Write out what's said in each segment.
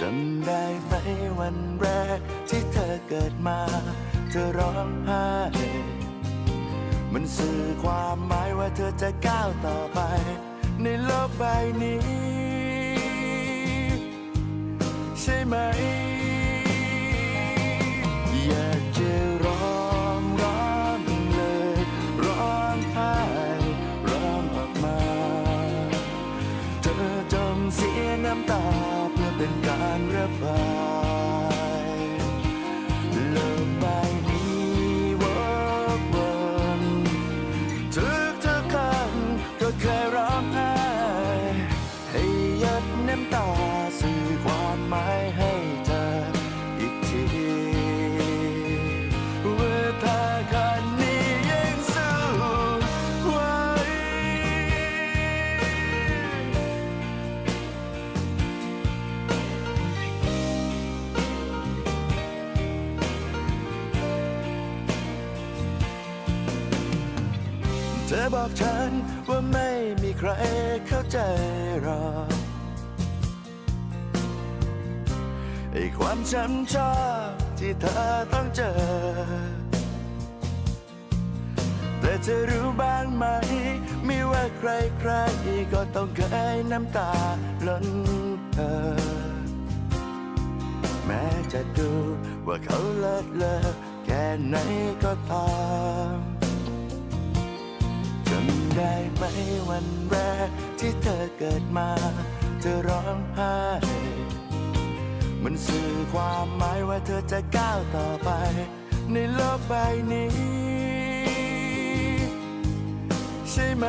จำได้ไหมวันแรกที่เธอเกิดมา เธอร้องไห้มันสื่อความหมายว่าเธอจะก้าวต่อไป ในโลกใบนี้ ใช่ไหม อยากจะร้องร้องเลย ร้องไห้ร้องออกมา เธอจงเสียน้ำตา เป็นการระบาย อบอกฉันว่าไม่มีใครเข้าใจหรอกไอ้ความช้ำชอกที่เธอต้องเจอ แต่เธอรู้บ้างไหม ไม่ว่าใครใครก็ต้องเคยน้ำตาล้นเธอ แม้จะดูว่าเขาเลิศเลอแค่ไหนก็ตาม ได้ไหมวันแรกที่เธอเกิดมา เธอร้องไห้มันสื่อความหมายว่าเธอจะก้าวต่อไป ในโลกใบนี้ ใช่ไหม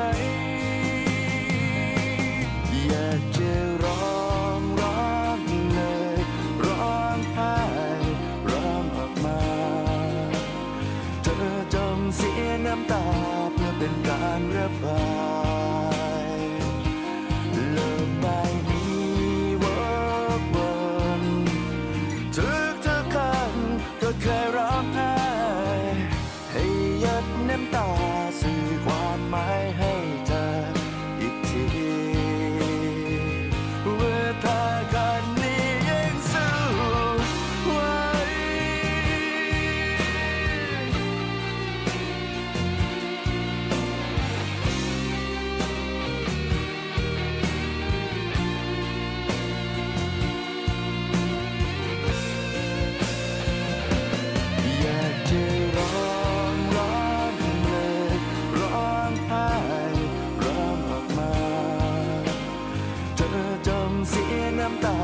ตา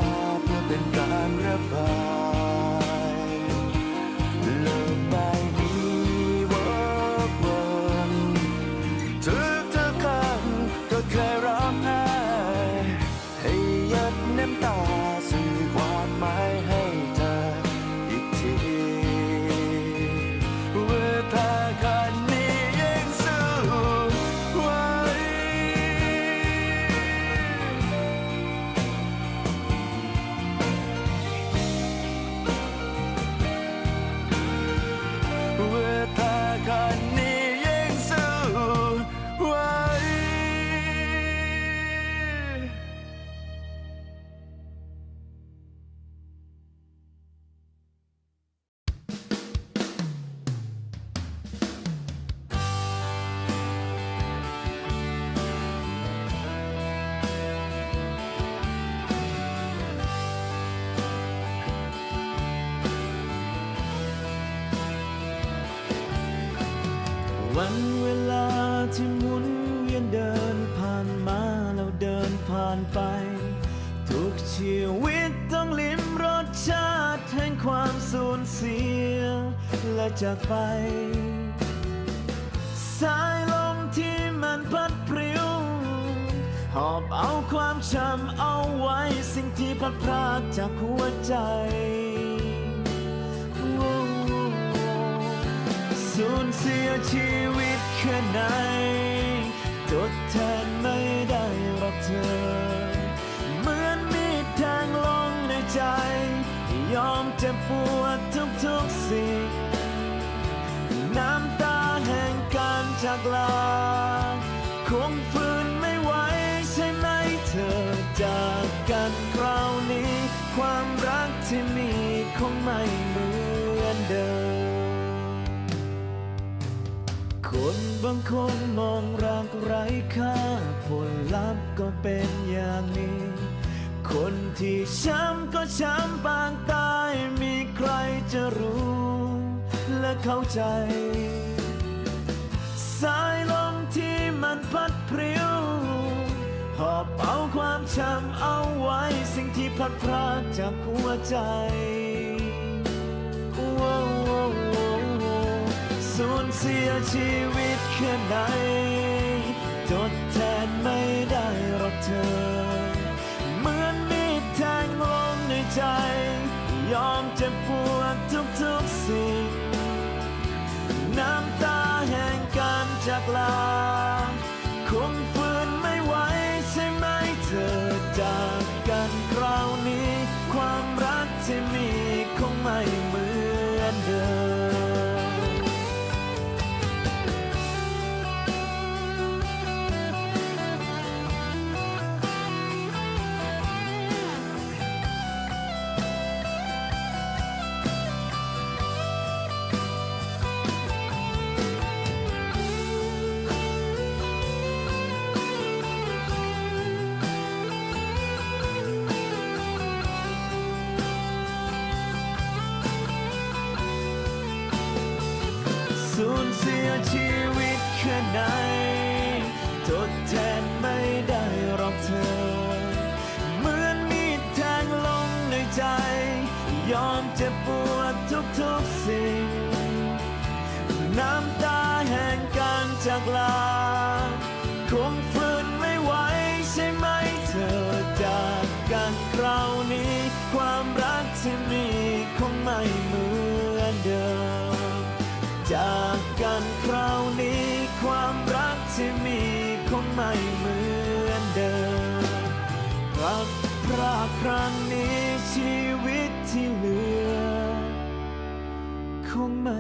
เพื่อเป็นการ วันเวลาที่หมุนเวียนเดินผ่านมาแล้วเดินผ่านไป ทุกชีวิตต้องลิ้มรสชาติแห่งความสูญเสีย และจากไป สายลมที่มันพัดพริ้ว หอบเอาความช้ำเอาไว้สิ่งที่พัดพรากจากหัวใจ สูญเสียชีวิตแค่ไหนทดแทนไม่ได้หรอกเธอ เหมือนมีดแทงลงในใจ ยอมเจ็บปวดทุกทุกสิ่งน้ำตาแห่งการจากลา บางคนมองรักไร้ค่า ผลลัพธ์ก็เป็นอย่างนี้ คนที่ช้ำก็ช้ำปางตายมีใครจะรู้และเข้าใจ สายลมที่มันพัดพริ้ว หอบเอาความช้ำเอาไว้สิ่งที่พัดพรากจากหัวใจสูญเสียชีวิต แค่ไหน ไหน ทดแทนไม่ได้ เหมือนเดิมรักพรากครั้งนี้ชีวิตที่เหลือ คงไม่